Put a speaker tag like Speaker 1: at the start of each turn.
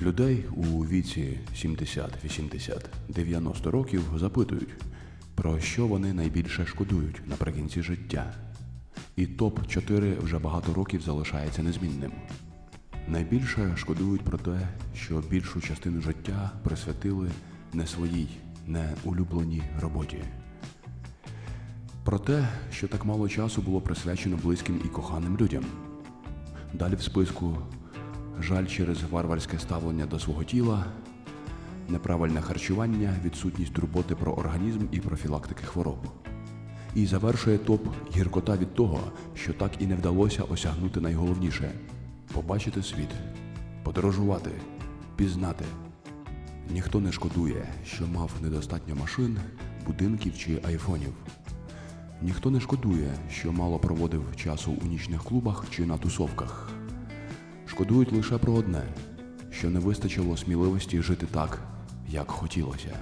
Speaker 1: Людей у віці 70, 80, 90 років запитують, про що вони найбільше шкодують наприкінці життя. І топ-4 вже багато років залишається незмінним. Найбільше шкодують про те, що більшу частину життя присвятили не своїй, не улюбленій роботі. Про те, що так мало часу було присвячено близьким і коханим людям. Далі в списку жаль через варварське ставлення до свого тіла, неправильне харчування, відсутність турботи про організм і профілактики хвороб. І завершує топ гіркота від того, що так і не вдалося осягнути найголовніше побачити світ, подорожувати, пізнати. Ніхто не шкодує, що мав недостатньо машин, будинків чи айфонів. Ніхто не шкодує, що мало проводив часу у нічних клубах чи на тусовках. Шкодують лише про одне, що не вистачило сміливості жити так, як хотілося.